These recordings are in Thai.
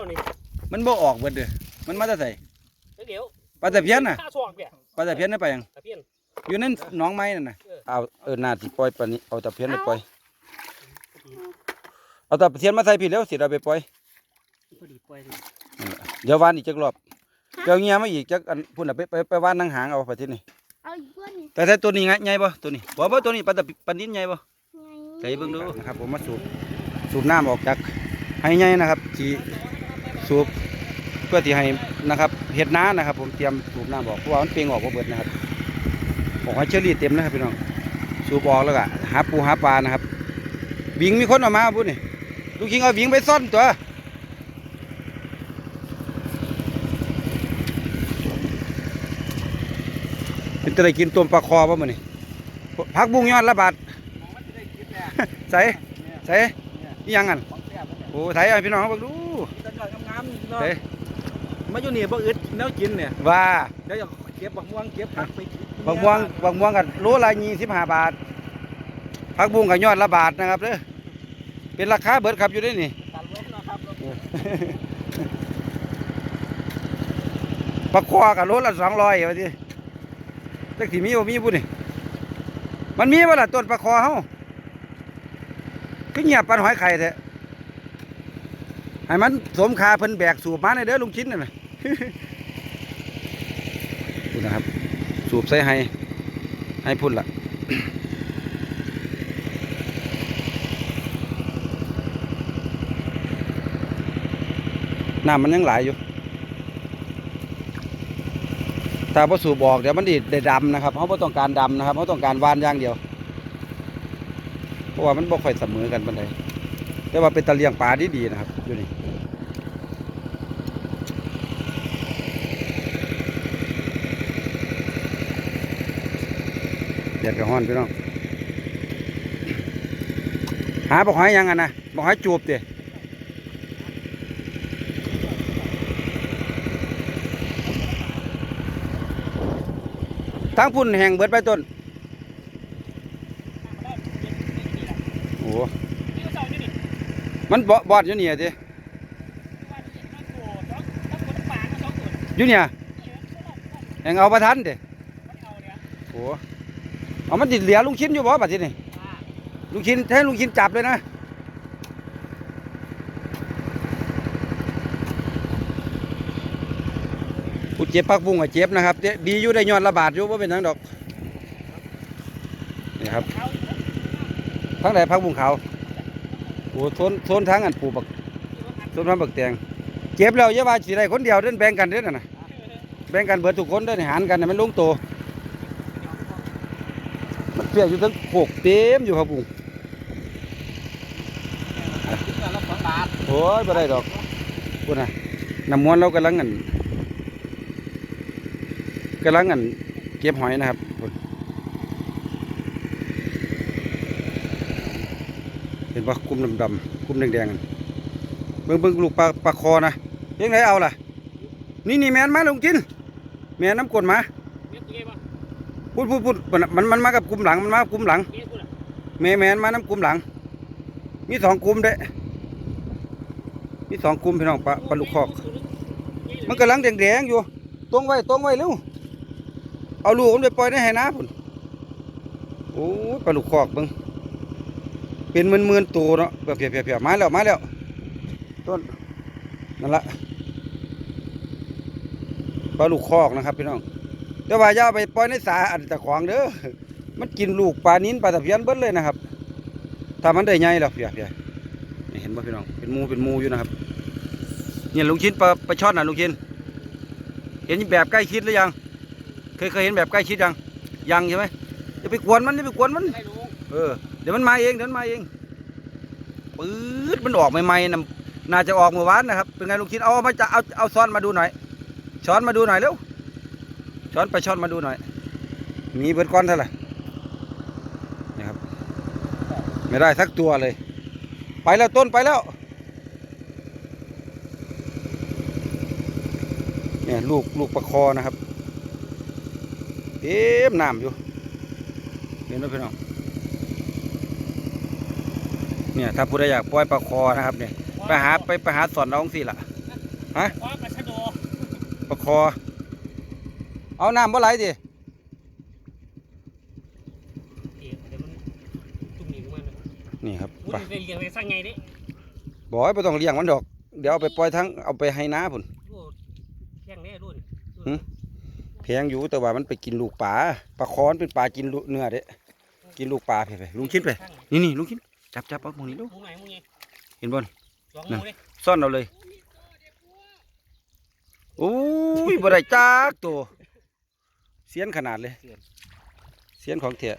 แล้วนี่มันบ่ออกเบิดเด้อมันมาแต่ไสเดี๋ยวปลาตะเพียนน่ะข้าซอกเนี่ยปลาตะเพียนได้ไปยังตะเพียนอยู่นั่นหนองไม้นั่นน่ะเออเอาเออนาสิปล่อยปลานี้เอาตะเพียนไปปล่อยเอาตะเพียนมาใส่พี่แล้วสิเอาไปปล่อยพอดีปล่อยดินั่นแหละเดี๋ยววานอีกจักรอบเดี๋ยวเงี้ยมาอีกจักอันพุ่นน่ะไปไปไปวานนางหางเอาไปที่นี่เอาอีกตัวนี้แต่ใส่ตัวนี้ไงใหญ่บ่ตัวนี้บ่บ่ตัวนี้ปลาตะปลานิ้นใหญ่บ่ไงใส่เบิ่งดูนะครับผมมาสูบสูบน้ำออกจากให้ใหญ่นะครับที่ สูบเพื่อที่ให้นะครับเห็ดน้านะครับ ผมเตรียมสูบน้ำออกเพราะว่ามันเปลียงออกบ่เบิดนะครับออกให้เชอรี่เต็มนะครับพี่น้องสูบออกแล้วก็หาปูหาปลานะครับวิ่งมีคนออกมาพูดนี่ลูกคิงเอาวิ่งไปซ่อนตัวเป็นจะได้กินต้มปลาคอป่ะมื้อนี่พักบุ้งยอดละบาทใส่ใส่อีหยังกันโอ้ใส่ให้พี่น้องเบิ่งดูตัดยอดงามๆ เนาะใส่มาอยู่นี่บ่อึดแนวกินเนี่ยว่าเดี๋ยวจะเก็บบักม่วงเก็บผักไปบักม่วงบักม่วงกันโลละยี่สิบห้าบาทผักบุ้งกับยอดละบาทนะครับเด้อเป็นราคาเบิดครับอยู่ได้นี่ตัดลบนะครับลบปลาคอกับโลละสองร้อยว่าทีจักสิมีบ่มีบุนี่มันมีบ่ล่ะต้นปลาคอเฮาคือเงียบปันหอยไข่แท้ ให้มันสมคาเพิ่นแบกสูบมาในเด้อลุงชิ้นน่ะพูดนะครับ สูบใส่ให้ ให้พุ่นละน้ำมันยังไหลายอยู่ถ้าพอสูบออกเดี๋ยวมันดิได้ดำนะครับเขาต้องการดำนะครับเขาต้องการวานอย่างเดียว เพราะว่ามันบ่ค่อยเสมอกันปานใดแต่ว่าเป็นตะเลียงปลาดีดีๆนะครับอยู่นี่ ดกระห้อนพี่น้อง หาบอกหอยยังอะนะบอกหอยจูบเด้ทั้งพุ่นแห่งเบิดไปต้น โอ้มันบอบอดอยู่เนี่ยสองคนอยู่เนี่ยแห่งเอาประทันเด้มันเอาเนี่ย โอ้ เอามันติดเหลือลุงชิ้นอยู่บ่บัดทีนี่ลุงชิ้นให้ลุงชิ้นจับเลยนะผู้เจ็บพักบุ้งก็เจ็บนะครับดีอยู่ได้ยอดระบาดอยู่ว่าเป็นหยังดอกนี่ครับทั้งไหนพักบุ้งขาโอ้โซนโซนทั้งอันปูบักโซนพันบักแตงเจ็บแล้วอย่าว่าสิได้คนเดียวเดินแบ่งกันเด้อน่ะนะแบ่งกันเบิดทุกคนเด้อนี่หารกันน่ะมันลุงโต เปียกอยู่ทั้งโขกเต็มอยู่พับุ้งคิดว่าละสองบาทโอ้ยบ่ได้ดอกพูดนะน้ำมวนเรากำลังงันกำลังงันเก็บหอยนะครับเห็นปะกลุ่มดำๆกลุ่มแดงๆเบิ่งเบิ่งลูกปลาปลาคอนะยังไงเอาล่ะ นี่นี่แมนมาลงกิน แมนน้ำกลนมา เมียตัวเองป่ะ พูดพูดพูดมันมันมากับกลุ่มหลังมันมากับกลุ่มหลังเมย์แมแมนมาน้ำกลุ่มหลัง มีสองกลุ่มเด้มีสองกลุ่มพี่น้องปลาปลาลูกคอก มันกำลังแดงๆอยู่ตรงไว้ตรงไว้เร็วเอาลูกมันไปปล่อยในไหนาพุ่นโอ้ปลาลูกคอกเบิ่งเป็นหมื่นๆตัวเนาะเพียบเพียบเพียบมาแล้วมาแล้วต้นนั่นละปลาลูกคอกนะครับพี่น้อง แต่ว่าอย่าเอาไปปล่อยในสาอันตะขวางเด้อมันกินลูกปลานิ้นปลาตะเพียนเบิดเลยนะครับถ้ามันได้ใหญ่แล้วเพียเพียเห็นป่พี่น้องเป็นมูเป็นมูอยู่นะครับเนี่ยลุงชิ้นปลาปลาช่อนนะลุงชิ้นเห็นแบบใกล้ชิดหรือยัง เคยเคยเห็นแบบใกล้ชิดยังยังใช่ไหมอย่าไปกวนมันอย่าไปกวนมันเออเดี๋ยวมันมาเองเดี๋ยวมันมาเองปื๊ดมันออกใหม่ๆนะน่าจะออกเมื่อวานนะครับเป็นไงลุงชิ้นเอามาจะเอาเอาซ้อนมาดูหน่อยช้อนมาดูหน่อยเร็ว ช้อนไปช้อนมาดูหน่อย มีเบิดก้อนเท่าไหร่นี่ครับ ไม่ได้สักตัวเลย ไปแล้วต้นไปแล้ว เนี่ยลูกลูกประคอนะครับเต็มน้ำอยู่ เห็นไหมพี่น้อง เนี่ยถ้าผู้ใดอยากปล่อยปลาคอนะครับเนี่ยไปหาไปไปหาสอนน้องสิล่ะนั่นฮะคว้ากระชะโดประคอ เอาน้ำบ่ไหลดิเดี๋ยวเดี๋ยวมันจุ่มหนีมันนี่ครับพูดไปเรียงไปสร้างไงดิบอกให้บ่ต้องเลี้ยงมันดอก เดี๋ยวเอาไปปล่อยทั้งเอาไปให้น้าพุ่นโอ้แข่งแน่รุ่นหืมแพงอยู่แต่ว่ามันไปกินลูกปลาปลาคอนเป็นปลากินลูกเนื้อเด้กินลูกปลาไปไปลุงคิดไปนี่นี่ลุงคิดจับจับเอาหมองนี้ดูหมูไหนหมูไงเห็นบ่นสองหมูเลยซ่อนเอาเลยโอ้ยบ่ได้จักตัว เสียนขนาดเลย เสียนของเถอะ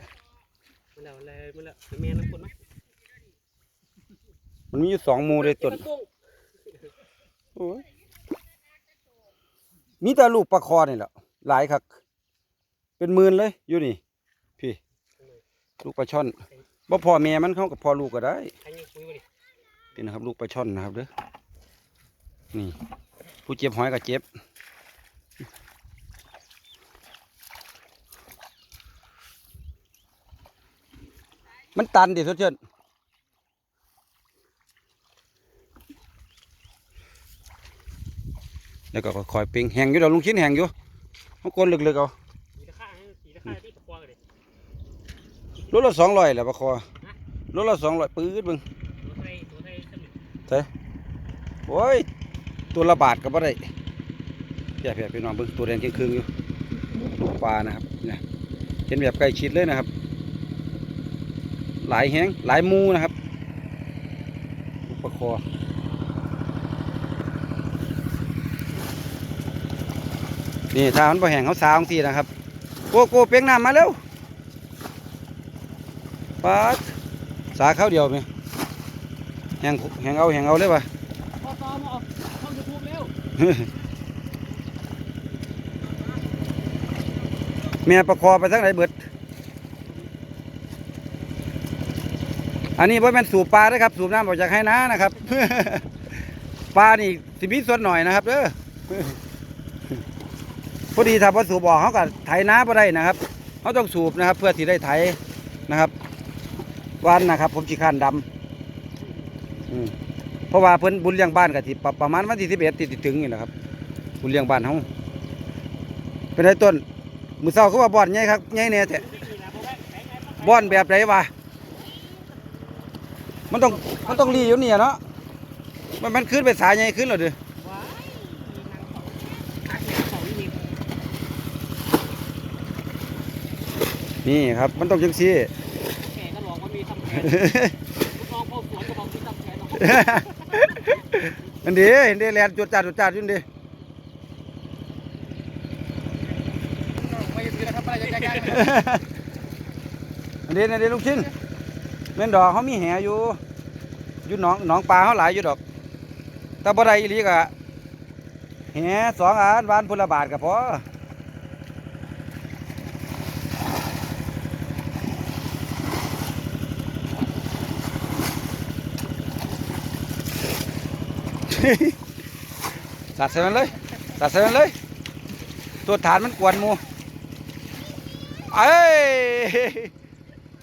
มันแล้วเลยมันแล้วแม่น้ำคนไหมมันมีอยู่สองหมูเลยต้นโอ้ยมีแต่ลูกปลาคอนี่แหละหลายคักเป็นหมื่นเลยอยู่นี่ พี่ ลูกปลาช่อนบ่พ่อแม่มันเข้ากับพ่อลูกก็ได้ใครนี่คุยมาดินี่นะครับ ลูกปลาช่อนนะครับเด้อนี่ ผู้เจ็บหอยก็เจ็บ มันตันดิสุดเชิญแล้วก็คอยๆปิ้งแห้งอยู่เดี๋ยวลุงชิ้นแห้งอยู่เขากลนลึกๆเอาตีตะข้าตีตะข้าที่ตะควงเลยรถละสองร้อยแหละปะคอรถละสองร้อยปื๊ดเบึงตัวไทยตัวไทยสมิธโอ้ย ตัวละบาทก็บ่ได้เพียเพียพี่น้องเบิ่งตัวแดงเคืองๆอยู่ลูกปลานะครับเนี่ยเห็นแบบใกล้ชิดเลยนะครับ หลายแห้งหลายหมูนะครับลูกปลาคอนี่ถ้ามันบ่แห้งเขาสาวทีนะครับโกโก้เปียงน้ำมาเร็วปาดสาเข้าวเดียวไหมแห้งแห้งเอาแห้งเอาเลยป่ะพอซ้อมเอาเข้ายูทูบเร็วเมียประคอไปทั้งไหนเบิด อันนี้บ่แม่นสูบปลาด้อครับสูบน้ำออกจากให้น้านะครับ ปลานี่สิมีส่วนหน่อยนะครับเด้อพอดีถ้าบ่สูบออกเขาก็ไถน้าบ่ได้นะครับเขาต้องสูบนะครับ เพื่อที่ได้ไถนะครับ วันนะครับ ผมสิข้านดำอืมเพราะว่าเพิ่นบุญเลี้ยงบ้านก็สิประประมาณวันที่11ที่สิดถึงนี่แหละครับ บุญเลี้ยงบ้านเฮาเป็นไงต้นมือเศร้าเขาว่าบ่อนใหญ่ครับใหญ่เนี่ยแต่บ่อนแบบไหนวะ มันต้องมันต้องรีอยู่เนี่ยเนาะมันมันขึ้นไปสายใหญ่ขึ้นหรอด้อนี่ครับ มันต้องจังซี่แขกก็บอกว่ามีทำแขนลูกน้องพ่อสวนก็บอกมีทำแขนอันดีเห็นเด้แลนจุดจัดจุดจัดยู่นี่ไม่ยืนนะครับอะไรใหญ่อันเดีอันดีลูกชิ้น แม่นดอกเขามีแหอยู่อยู่หนองหนองปลาเขาหลายอยู่ดอกแต่บ่ได้อีหลีกะแหสองอันวานพุละบาทก็พอสัตว์ใส่มันเลยสัตว์ใส่มันเลย ตัวฐานมันกวนมูเอ้ย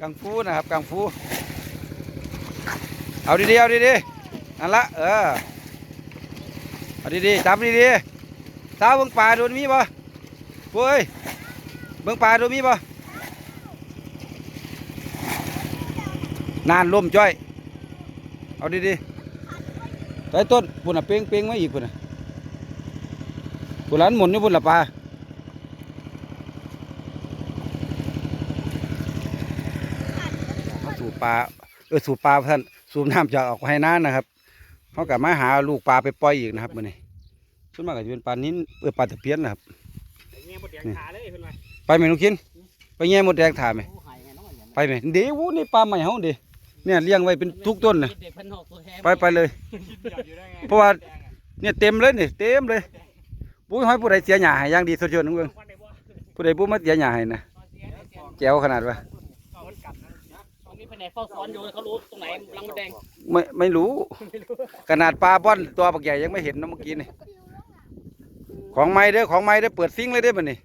กังฟูนะครับกังฟู เอาดีๆเอาดีๆนั่นละเออเอาดีๆจับดีๆสาวเบิ่งป่าโดนมีบ่เว้ยเบิ่งป่าโดนมีบ่นานล่มจ้อย เอาดีๆไอ้ต้นปุ่นอะเป้งเป้งมาอีกปุ่นอะปุ่นหลานหมุนนี่ปุ่นละปลาสูบปลาเออสูบปลาท่าน สูบน้ำจากออกให้น้านะครับเขากลับมาหาลูกปลาไปปล่อยอีกนะครับมื่อนี้ส่วนมากก็จะเป็นปลานิ้นเออปลาตะเพียนนะครับเงี้ยบดแดงขาเลยเพื่อนไปไหมนุกิน ไปแง่หมดแดงถ่ายไหมไปไหมเดี๋ยวนี่ปลาใหม่เขาเดี๋ยวเนี่ยเลี้ยงไว้เป็นทุกต้นนะเด็กพันหกตัวแทนไปไปเลย เพราะว่าเนี่ยเต็มเลยนี่เต็มเลยปุ้ยห้อยผู้ใดเสียหญ้าหอย่างดีสดยอดนึงเบิ่งผู้ใดปุ้มาเสียหญ้าให้นะแจ๋วขนาดว่า ตรงนี้แผนกเฝ้าซ้อนอยู่เขารู้ตรงไหนรังมดแดงไม่ไม่รู้ ขนาดปลาบ้อนตัวบักใหญ่ยังไม่เห็นนะเมื่อกี้นี่ของไม้เด้อของไม้เด้อเปิดซิงเลยเด้อบัดนี้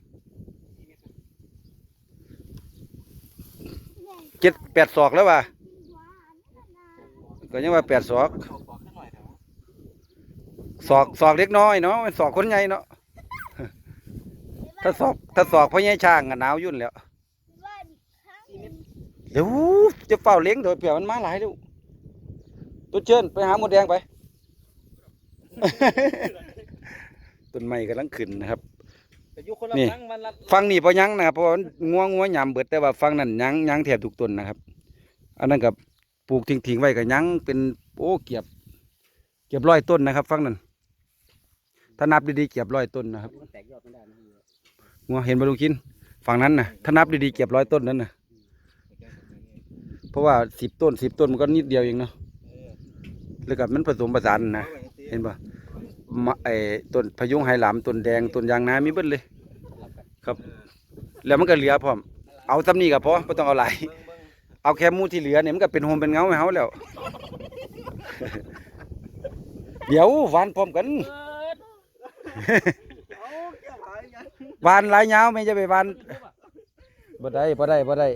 เจ็ดแปดศอกแล้วว่ะก็ยังว่าแปดศอกศอกศอกเล็กน้อยเนาะศอกคนใหญ่เนาะถ้าศอกถ้าศอกพ่อใหญ่ช่างก็หนาวยุ่นแล้ว ว่าอีกครั้งหนึ่ง เดี๋ยวจะเฝ้าเลี้ยงโดยเผื่อมันมาหลายเดูตัวเชิญไปหาหมดแดงไป ต้นไม้กำลังขึ้นนะครับแต่อยุคนละนี่ครั้งวันละฟังนี่พอยังนะครับเพราะว่ามันงัวงัวหยำเบิดแต่ว่าฟังนั่นยังยังแทบทุกต้นนะครับ อันนั้นกับปลูกทิ้งๆไว้กับยังเป็นโอ้เกียบ เกียบร้อยต้นนะครับ ฟังนั่นถ้านับดีๆเกียบร้อยต้นนะครับมันแตกยอดไม่ได้นะพี่งัวเห็นบรรลุกิน ฝั่งนั้นนะถ้านับดีๆเกียบร้อยต้นนั้นนะ เพราะว่าสิบต้นสิบต้นมันก็นิดเดียวเองเนาะแล้วกับมันผสมผสานนะเห็นปะมะไอ้ต้นพะยุงไหหลามต้นแดงต้นยางนามีเบิดเลย ครับ แล้วมันก็เหลือพร้อมเอาตำนี้ก็พอไม่ต้องเอาหลายเอาแค่หมูที่เหลือเนี่ยมันก็เป็นโฮมเป็นเงาให้เฮาแล้ว เดี๋ยวหวานพร้อมกันหวานหลายยาวไม่จะไปหวานบ่ได้บ่ได้บ่ได้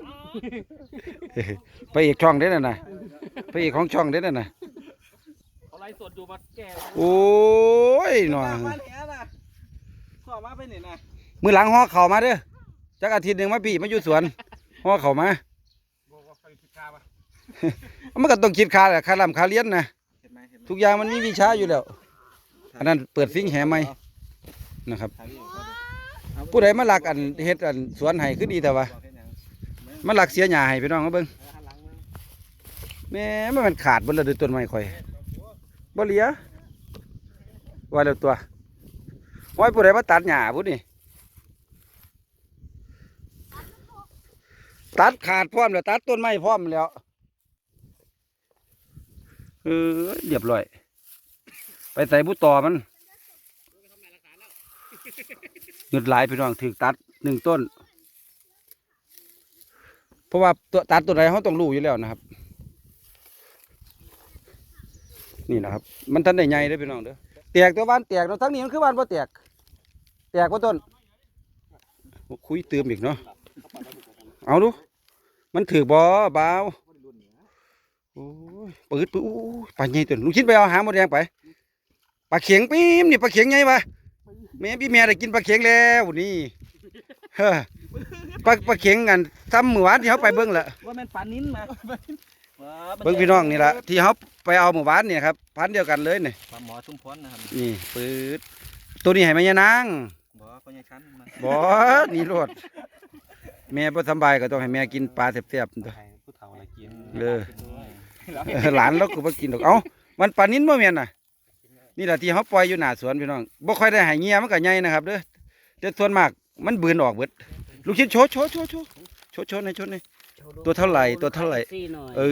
ไปอีกช่องเด้นั่นน่ะไปอีกของช่องเด้นั่นน่ะเอาไลฟ์สดอยู่มาแก้โอ้ยหน่อยมาเนี้ยนะขอมาไปนี่นะมือหลังห่อเข่าวมาเด้อจักอาทิตย์หนึ่งมาพี่มาอยู่สวนห่อเข่าวมาบอกว่าใครคิดค่าปะมันก็ต้องคิดค่าแหละค่าลำค่าเลี้ยนนะเห็นไหมเห็นไหมทุกอย่างมันมีวิชาอยู่แล้ว อันนั้นเปิดซิงแหไหมนะครับถ่ายวิดีโอก่อนดิผู้ใดมาหลักอันเฮ็ดอันสวนให้คือดีแต่ว่าบอกให้หยัง มาหลักเสียหญ้าให้พี่น้องเขาเบิ่งเอาหันหลังแม่มันมันขาดบ่ละเด้อต้นไม้ข่อยบ่เหลียว่าแล้วตัวโอ้ผู้ใดมาตัดหญ้าผู้นี่ตัดขาดพร้อมแล้วตัดต้นไม้พร้อมแล้วเออเรียบร้อย ไปใส่บุต่อมันหยุดหลายพี่น้องถือตัดหนึ่งต้น เพราะว่าตัวตัดตัวไหนเขาต้องรู้อยู่แล้วนะครับ นี่นะครับ มันทันได้ใหญ่เด้พี่น้องเด้อแตกตัวบ้านแตกเนาะทั้งนี้มันคือบ้านบ่แตก แตกว่าต้นคุยเติมอีกเนาะเอาดูมันถือบ่เบาโอ้ยปืดปืดอู้ปลาใหญ่ตัวลุงชิ้นไปเอาหาหมดแดงไปปลาเข็งปีมนี่ปลาเข็งใหญ่ปะแม่พี่แม่ได้กินปลาเข็งแล้วนี่เฮ้ ปลาปลาเข็งกันซ้ำเมื่อวานที่เขาไปเบิ่งละว่าแม่นปลานิ้นมาเบิ่งพี่น้องนี่ละที่เขาไปเอาเมื่อวานเนี่ยครับพันธุ์เดียวกันเลยนี่ปลาหมอชุมพรนะครับนี่ปืดตัวนี้ให้แม่ยานางบอกก็ยังชั้นมาบ่นี่รดแม่บ่สำบายก็ต้องให้แม่กินปลาแซ่บๆตัวให้ผู้เฒ่าอะไรกินเออเออหลานเราก็บ่กินดอกเอ้ามันปลานิ้นบ่แม่นน่ะนี่แหละที่เขาปล่อยอยู่หน้าสวนพี่น้องบ่ค่อยได้ให้เงียมันก็ใหญ่นะครับเด้อแต่ส่วนมากมันบืนออกเบิด ลูกชิ้นโชว์โชว์โชว์โชว์โชว์โชว์ในอยโชว์ในอยตัวเท่าไหร่ตัวเท่าไหร่ซี่หน่อยเอ้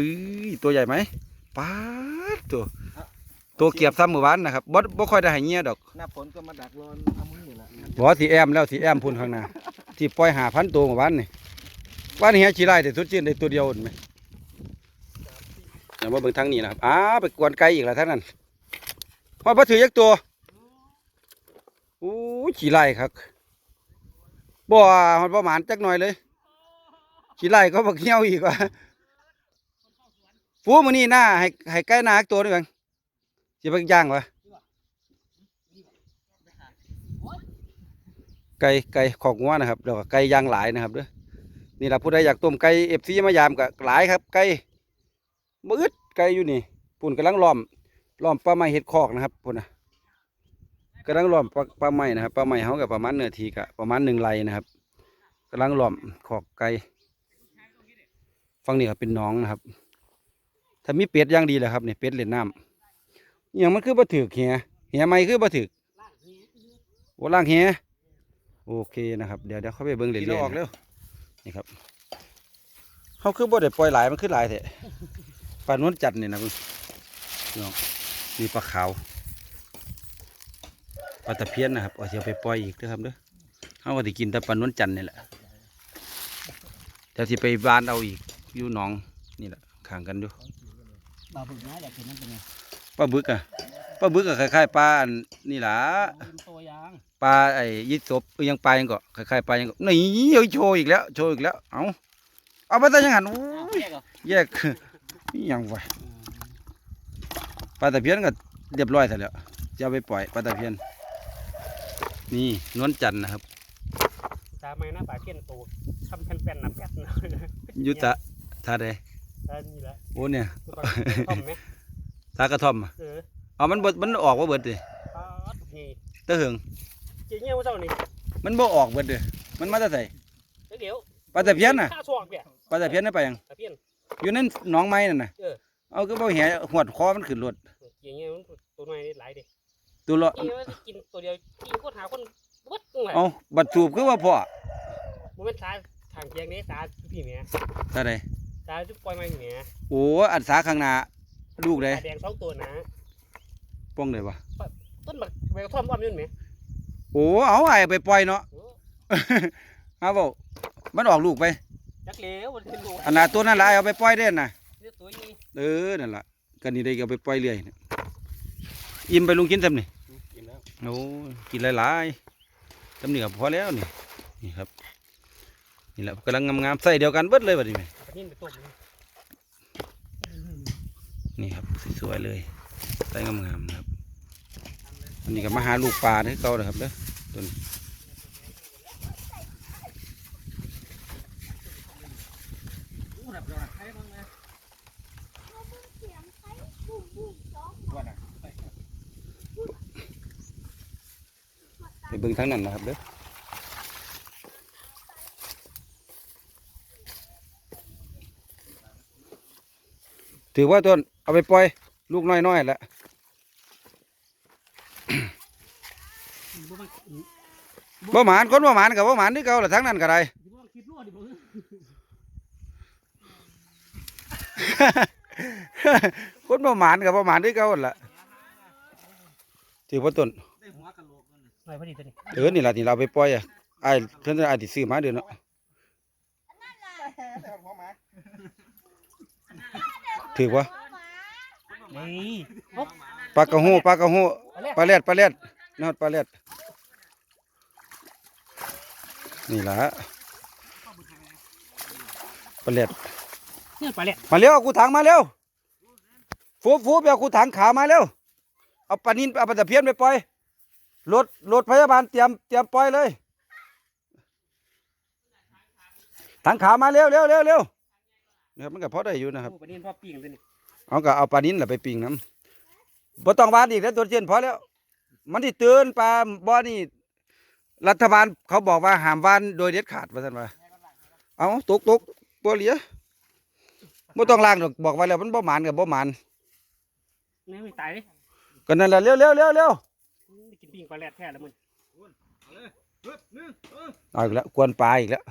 ยตัวใหญ่ไหมป๊าดตัวตัวเกียบซ้ำเมื่อวานนะครับบ่บ่ค่อยได้ให้เงียดอกหน้าฝนก็มาดักรอนทำมึงอยู่ละบ่สีแอมแล้วสีแอมพุ่นข้างหน้าที่ปล่อยหาพันตัวเมื่อวานนี่ว่านเฮียชีไร่แต่สุดจีนได้ตัวเดียวเห็นไหมเดี๋ยวมาเบิ่งทางนี้นะครับอ้าไปกวนไก่อีกแล้วท่านนั้นว่าบ่ถือยักตัวโอ้ยขี้ไร่ครับ บ่ฮอดบ่หมานจักหน่อยเลยขี้ไร่ก็บักเหี่ยวอีกว่าฟูมือนี้หน้าให้ให้ไก่หน้าอีกตัวหนึงกันสิไปย่างวะไก่ไก่ของงัวนะครับแล้วก็ไก่ย่างหลายนะครับเด้อนี่แหละผู้ใดอยากต้มไก่เอฟซีมายามก็หลายครับ ไก่มืดไก่อยู่นี่ปุ่นกำลังล้อมล้อมปลาไม้เห็ดคอกนะครับปุ่นนะ กำลังล้อมปลาปลาไม้นะครับปลาไม้เขากับประมาณเนื้อทีกะประมาณหนึ่งไรนะครับกำลังล้อมคอกไก่ฟังนี่ครับเป็นหน้องนะครับ ถ้ามีเป็ดอย่างดีเลยครับนี่เป็ดเล่นน้ำอหย่างมันคือบ่ถือเหียเหียไม่คือบ่ถือโอ้ล่างเหียโอเคนะครับ เดี๋ยวเดี๋ยวเข้าไปเบิ้งเรื่อยๆออกเร็วนี่ครับเขาคือบ่ได้ปล่อยหลายมันคือหลายแท้ปลานวลจัดนี่นะเพิ่งน้องมีปลาขาว ปลาตะเพียนนะครับเอาเสียไปปล่อยอีกเด้อครับเด้อเขาก็จะกินแต่ปลานวลจันทร์นี่แหละเดี๋ยวสิไปบ้านเอาอีกอยู่หนองนี่แหละข้างกันอยู่บาบึกนะอยากเห็นนั่นเป็นไงปลาบึกอะปลาบึกอะคล้ายๆปลาอันนี่ล่ะเป็นตัวยางปลาไอ้ยิศบเอ้ยยังปลายังก็คล้ายๆปลายังก็นี่เอาโชว์อีกแล้วโชว์อีกแล้วเอาเอาไปตั้งยังหันอู้อ้าวยแยกเหรอแยกนี่ยังไงปลาตะเพียนก็เรียบร้อยเสร็จแล้วจะเอาไปปล่อยปลาตะเพียน นี่นวลจันทร์นะครับตาไม่หน้าปลาเพี้ยนโตทำแผ่นๆนะแป๊ดนะอยุตะท่าใดตานี่แหละโอ้เนี่ยตัวท่อมไหมตากระท่อมอะเออเอามันบ่มันออกว่าเบิดดิปลานี่ตะเหิงเจ๊เงี้ยวเจ้านี่มันบ่ออกเบิดเด้อมันมาแต่ไสเดี๋ยวปลาตะเพียนน่ะข้าสวกเปียปลาตะเพียนได้ไปยังตะเพียนอยู่นั่นหนองไม้นั่นน่ะเออเอาคือบ่แหหวดคอมันขึ้นรถเจ๊เงี้ยวตัวน้อยหลายเด็ก ตัวละเจ๊เงี้ยวกินตัวเดียวกินคนหาคนวัดตรงไหนเอาบัดสูบคือว่าพ่อมันเป็นตาทางเคียงนี้ตาพี่แม่ท่าใดตาจุ๊บปล่อยมาแม่โอ้อันสาข้างหน้าลูกเลยตาแดงสองตัวนะป้องเลยวะต้นบักใบกระท่อมอ้อมอยืนไหมโอ้เอาไอ้ไปปล่อยเนาะ โอ้เอาเบ่มันออกลูกไป จักเหลวมันเป็นลูกอันน่ะตัวนั้นล่ะเอาไปปล่อยเด่นน่ะเนี่ยตัวนี้เออนั่นล่ะกันนี่ได้ก็เอาไปปล่อยเรื่อยเนี่ย อิ่มไปลุงกินซำนี่กินแล้วโอ้กินหลายๆซำนี่ก็พอแล้วนี่นี่ครับนี่แหละกำลังงามๆใส่เดียวกันเบิดเลยบัดนี้แม่เอาไปนิ่มไปต้มเลยนี่ครับสวยๆเลยใส่งามๆนะครับอันนี้ก็มาหาลูกปลาที่เก่าเลยครับเด้อตัวนี้ เสียงใครบุ้มบุ้มสอง ไป เบิ่งทางนั้นนะครับเด้อถือว่าต้นเอาไปปล่อย ลูกน้อยๆแหละบ่มันบ่หมานคนบ่หมานกับบ่หมานที่เก่าละทั้งนั้นก็ได้สิบ่คิดรั่วดิบ่คนบ่หมานกับบ่หมานที่เก่าหั่นล่ะถือว่าต้นได้ หัวกะโหลกนั่นน่ะหน่อยพอดีตัวนี้เออนี่ล่ะนี่เราเอาไปปล่อยอะไอ้ายเพิ่นอาจสิซื้อมาเด้อเนาะถือว่านี่ปลากระหูปลากระหูปลาแรดปลาแรดนอดปลาแรดนี่ล่ะปลาแรดเนี่ยปลาแหละมาเร็วเอากูถังมาเร็วฟูฟูไปเอากูถังขามาเร็วเอาปลานินเอาปลาตะเพียนไปปล่อย รถรถพยาบาลเตรียมเตรียมปล่อยเลยถังขามาเร็วเร็วเร็วเร็วเนี่ยมันก็พอได้อยู่นะครับโอ้ปลานิ่มพ่อปิ้งตัวนี้เอาก็เอาปลานินแหละไปปิ้งน้ำบ่ต้องหวานอีกแล้วตัวเจยนพอแล้ว มันที่เตือนปลาบ่อนี่รัฐบาลเขาบอกว่าห้ามหวานโดยเด็ดขาดว่าซั่นว่าเอาตกตกตัวเหลียบ่ต้องล้างดอกบอกไว้แล้วมันบ่หมานกับบ่หมานนี่ไม่ตายเลยก็นั่นแหละเร็วเร็วเร็วเร็วได้กิน ปิ้งปลาแหลกแท้แล้วมึงเฮ้ยหนึ่งเออเอาอีกแล้วกวนปลาอีกแล้ว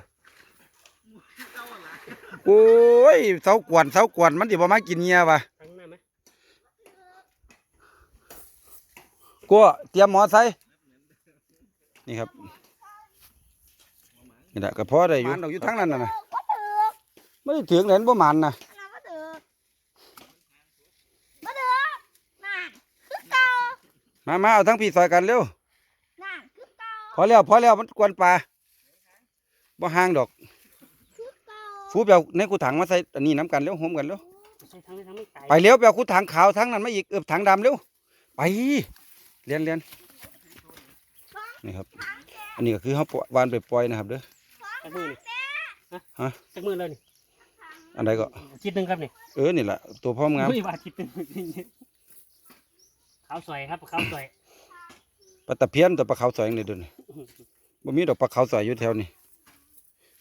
โอ้ยเสากวนเสากวนมันสิบ่มากินเงียว่ะทางหน้าไหมกัวเตรียมหมอใส่นี่ครับนี่แหละก็พอได้อยู่หมานดอกอยู่ทั้งนั้นน่ะนะก็ถือไม่ได้ถึงเห็นบ่หมันนะ อันนั้นก็ถือมาถือน่ะคือเก่า มามาเอาทั้งพี่ซอยกันเร็วน่ะคือเก่าพอแล้วพอแล้วมันกวนปลาบ่ห่างดอกคือเก่าฟูไปเอาในกูถังมาใส่อันนี้น้ำกันเร็วห่มกันเร็วใช่ทางนี้ทางไม่ตายไปเร็วไปเอากูถังขาวทั้งนั้นมาอีกเอือบถังดำเร็วไปเรียนเรียนนี่ครับ อันนี้ก็คือเขาปล่อยวานไปปล่อยนะครับเด้อจากมือนี่ฮะจากมือเลยนี่อันใดก็คิดหนึ่งครับนี่เออนี่แหละตัวพร้อมงามไม่ว่าคิดหนึ่ง ขาวสวยครับขาวสวยปลาตะเพียนตัวปลาขาวสวยนี่เด้วยบ่มีดอกปลาขาวสวยอยู่แถวนี้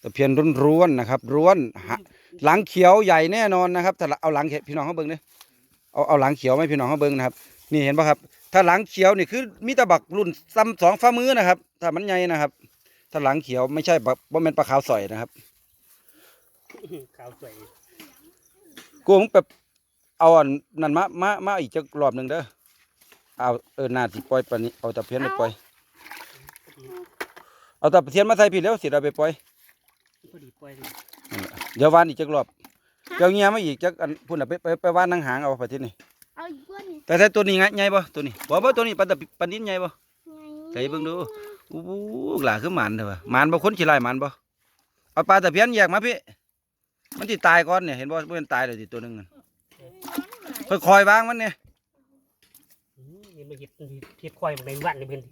ตะเพียนร้วนๆนะครับ ร้วนหะหลังเขียวใหญ่แน่นอนนะครับถ้าเอาหลังเขียวพี่น้องเขาเบิ่งเด้อเอาเอาหลังเขียวไหมพี่น้องเขาเบิ่งนะครับ นี่เห็นปะครับ ถ้าหลังเขียวนี่คือมีแตะบักรุ่นซ้ำสองฝ่ามือนะครับ ถ้ามันใหญ่นะครับ ถ้าหลังเขียวไม่ใช่บักบ่แม่นปลาขาวสอยนะครับขาวสวยกูมึงไปเอาอันนั่นมามามาอีกจักรอบหนึ่งเด้อ เอาเออหน้าสิปล่อยปานนี้เอาตะเพียนไปปล่อย เอาตะเพียนมาใส่พี่แล้วสิเราไปปล่อยพอดีปล่อยเลยนั่นล่ะเดี๋ยววานอีกจักรอบเดี๋ยวเงียมาอีกจักอันพุ่นน่ะไปไปไปวานนางหางเอาไปที่นี่เอาอีกตัวนี้แต่ใส่ตัวนี้ไงใหญ่บ่ตัวนี้บ่บ่ตัวนี้ปลาตะปลานินใหญ่บ่ ไงใส่เบิ่งดู อู้หูหลาคือหมันเด้อว่ะหมันบ่คนขี้ไล่หมันบ่เอาปลาตะเพียนแยกมาพี่ มันสิตายก่อนเนี่ยเห็นบ่มันตายเลยสิตัวหนึงนั่นค่อยๆวางมันเนี่ย อืมนี่มาเห็ดเห็ดควายในวันนี่เพิ่น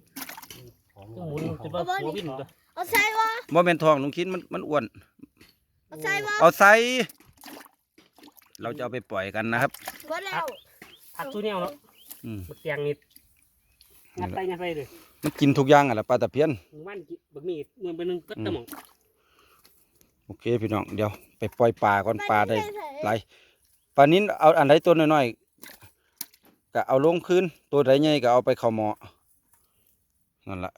ของจังหมุนจนว่าหัววิ่นตัวเอาใส่วะบ่แม่นทองลุงคิดมันมันอ้วน เอาใส่วะเอาใส่เราจะเอาไปปล่อยกันนะครับบ่แล้วผักตัวเนี้ยเนาะอืมบักเตียงนี่งัดไปงัดไปเลยมันกินทุกอย่างอะล่ะปลาตะเพียนวันบักมีเงินไปนึงก็ตะหมองโอเคพี่น้องเดี๋ยวไปปล่อยปลาก่อนปลาได้ใส่หลายปลานิ้นเอาอันไหนตัวน้อยๆ ก็เอาลงคืนตัวไหนใหญ่ก็เอาไปเข้าหม้อนั่นล่ะ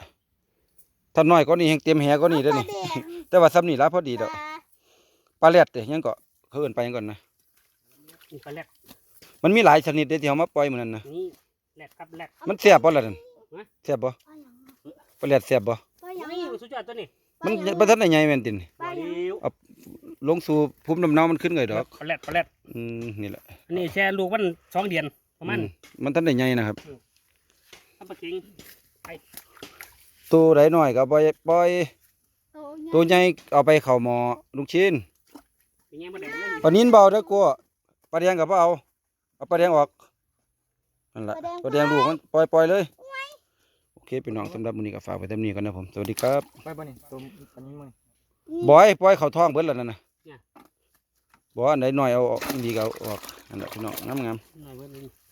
ถ้าน้อยก็นี่แฮงเตรียมแหก็นี่เด้อนี่ แต่ว่าซ้ำนี่ละพอดีดอกปลาแรดเด้ยังก็เขาเอิ้นไปหยังก่อนนะนี่ปลาแรดมันมีหลายชนิดเด้ที่เอามาปล่อยมื้อนั้นนะนี่แรดครับแรดมันแซ่บบ่ล่ะนั่นแซ่บบ่ปลาแรดแซ่บบ่ปลาหยังนี่สุดยอดตัวนี้มันบ่ทันได้ใหญ่แม่นตินี่ปลาหยังเร็วลงสู่ภูมิลำเนามันขึ้นเลยดอกปลาแรดปลาแรดอืมนี่แหละอันนี้แช่ลูกวันสองเดือน ประมาณอืมันทันได้ใหญ่นะครับถ้าปลาเก่งตัวใดน้อยก็ปล่อยปล่อยโอ้ยตัวใหญ่เอาไปเข้าหม้อลูกชิ้นเป็นไงมาแดงเลยปลานินเบาเด้อกัวปลาแดงก็บ่เอาเอาปลาแดงออกนั่นล่ะปลาแดงลูกมันปล่อยปล่อยเลยโอเคพี่น้องสำหรับมื้อนี้ก็ฝากไว้เท่านี้ก่อนนะผมสวัสดีครับไปบ่นี่ตัวอันนี้มึงบอยปล่อยเข้าท้องเบิดแล้วนั่นน่ะบ่อันใดน้อยเอาออกดีก็เอาออกนั่นแหละพี่น้องงามๆหน่อยเว้ย